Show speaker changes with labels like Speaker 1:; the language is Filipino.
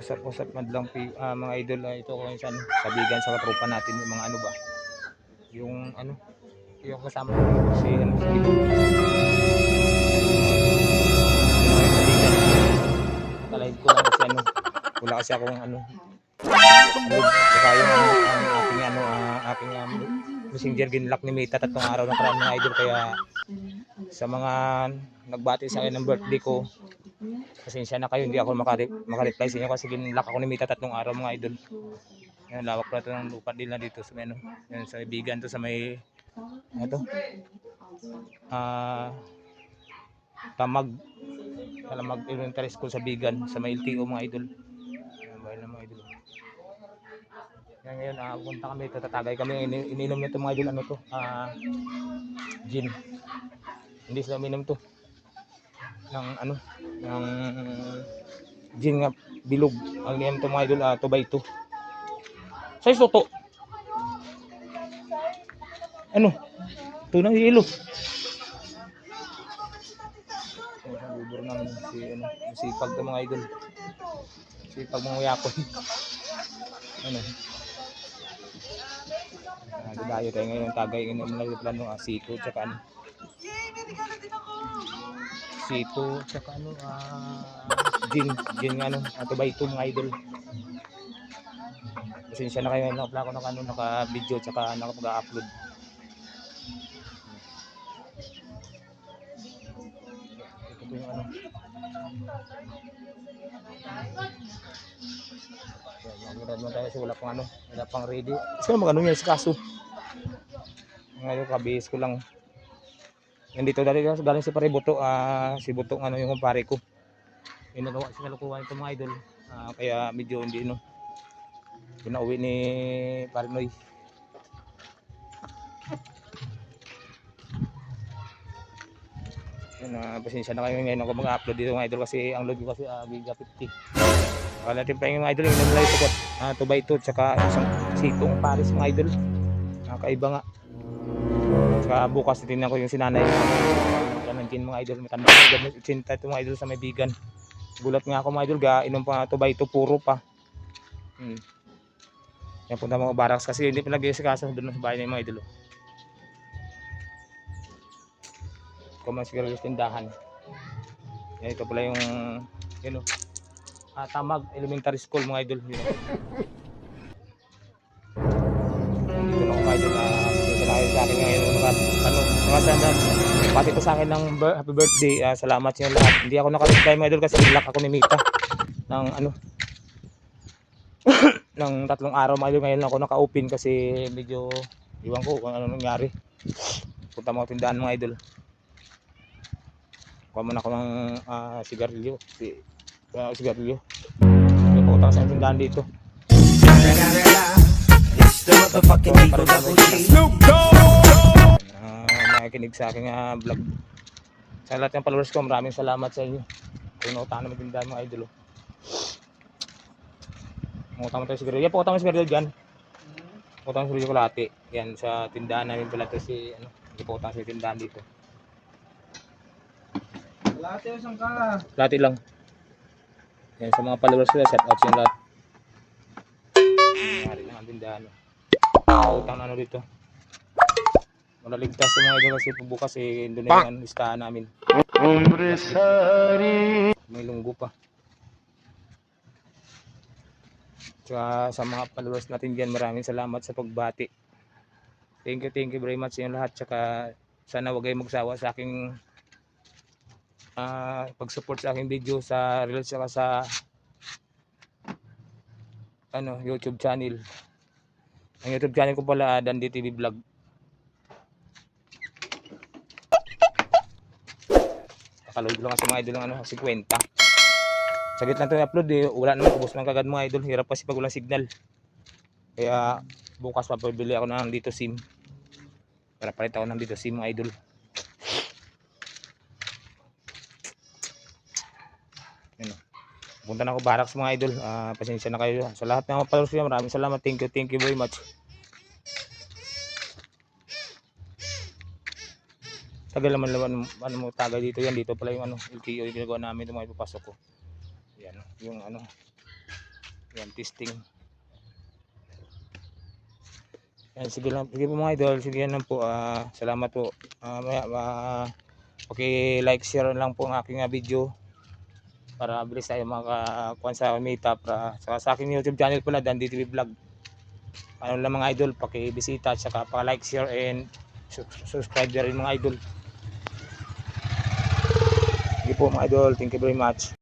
Speaker 1: usap-usap madlang pi- ah, mga idol ah, ito kung saan kabigan sa katropa natin yung mga ano ba? Yung ano yung kasama ko si ano si Kalive ko lang kasi ano wala kasi akong ano ano saka yung ano ang aking ano ah, aking um, messenger ginlock ni Mita tatlong araw na karaan mga idol kaya sa mga nagbati sa akin ng birthday ko pasensya na kayo hindi ako makari makareply sa inyo kasi ginlock ako ni Mita tatlong araw mga idol. Yan lawak na ito ng lupa nila dito sa ano yan sa bigan to sa may ano to? Ah tamag talamag elementary school sa bigan sa may LTO mga idol. Yan bayan ng mga idol. Yan ngayon ah punta kami ito tatagay kami. Ini ininom nito mga idol ano to? Ah gin. Hindi sila uminom to ng ano ng gin nga bilog ang niyam to mga idol ah 2 by 2 size to ano tunang hilo Bubur ng si ano, sipag to mga idol. Sipag mga yakoy. ano? Ah, Didayo tayo ngayon tagay ngayon mga plano ah, sito tsaka ano. Sito tsaka ano ah gin gin ano ato ba ito mga idol. Pasensya na kayo nakapla ko naka ano naka video tsaka nakapag-upload. Ito po yung ano. Magmurad mo tayo kasi wala pang ano, wala pang ready. Kasi mag ano yan sa kaso. Ngayon kabihis ko lang. Nandito dali galing si pare ah si Buto ano yung kumpare ko. Inagawa si kalukuhan ito mga idol. Ah, kaya medyo hindi no. Pinauwi ni Pare Noy. Yun, ah, pasensya na kayo ngayon ako mag-upload dito mga idol kasi ang load ko kasi ah, Giga 50. Wala natin pa yung mga idol yung nalay ito ah, 2 by 2 tsaka isang sitong Paris mga idol. Nakakaiba nga. Tsaka bukas titignan ko yung sinanay. Yan din mga idol. Matanda na ito mga idol sa may bigan. Gulat nga ako mga idol. Ga, inom pa 2 by 2 puro pa. Hmm. Yan punta mga barracks kasi hindi pinag-iisikaso doon sa bahay ng mga idol. Kung man siguro yung tindahan. Yan, ito pala yung yun o. Ah, Tamag Elementary School mga idol. Yun. Dito na ako mga idol. Pasensya na kayo sa akin ngayon. Mga, mga sana, pati ko sa akin ng happy birthday. Ah, salamat sa inyo lahat. Hindi ako nakareply mga idol kasi nilak ako ni Mita ng ano ng tatlong araw mga idol. Ngayon ako naka-open kasi medyo iwan ko kung ano nangyari. Punta mo tindahan mga idol. Kuha muna ako ng ah, sigarilyo. Si, uh, sigarilyo. May puta sa tindahan dito.
Speaker 2: It's the motherfucking Eagle Double G.
Speaker 1: Ah, nakikinig sa aking ah, vlog. Sa lahat ng followers ko, maraming salamat sa inyo. Kung nautahan naman tindahan mga idol. oh. Mangutang mo tayo sigarilyo. Yan, pangutang mo sigarilyo dyan. Pangutang mo sigarilyo kalate. Yan, sa tindahan namin pala ito si, ano, hindi pangutang sa tindahan dito.
Speaker 3: Lahat yung isang ka.
Speaker 1: Kalate lang. Yan, sa mga followers ko, shout out inyo lahat. Nangyari na ang tindahan. oh. Utang na ano dito. Malaligtas sa mga idol kasi bukas eh, doon na yung listahan namin. May lunggo pa. Tsaka sa mga followers natin dyan, maraming salamat sa pagbati. Thank you, thank you very much sa inyo lahat. Tsaka sana wag kayong magsawa sa aking ah, pag-support sa aking video sa Reels tsaka sa ano, YouTube channel. Ang YouTube channel ko pala, Dandy TV Vlog. Kakaload lang kasi mga idol ng ano, 50. Sagit lang ito i-upload eh. Wala naman, ubos man kagad mga idol. Hirap kasi pag walang signal. Kaya bukas papabili ako ng dito SIM. Para palit ako ng dito SIM mga idol. Yan o. Punta na ako barracks mga idol. Ah, pasensya na kayo. Sa lahat ng mga followers maraming salamat. Thank you, thank you very much. Tagal naman naman ano mo tagay dito yan dito pala yung ano LTO yung ginagawa namin yung mga ipapasok ko. Yan yung ano Yan, testing. Yan, sige lang, sige po mga idol, sige lang po, ah, salamat po. Ah, maya, ah, paki-like, share lang po ang aking video para bilis tayo makakuha sa meetup para sa, sa aking YouTube channel pala Dan DTV Vlog. Ano lang mga idol, paki-bisita at saka pa-like, share and su- subscribe na rin mga idol. Po mga idol, thank you very much.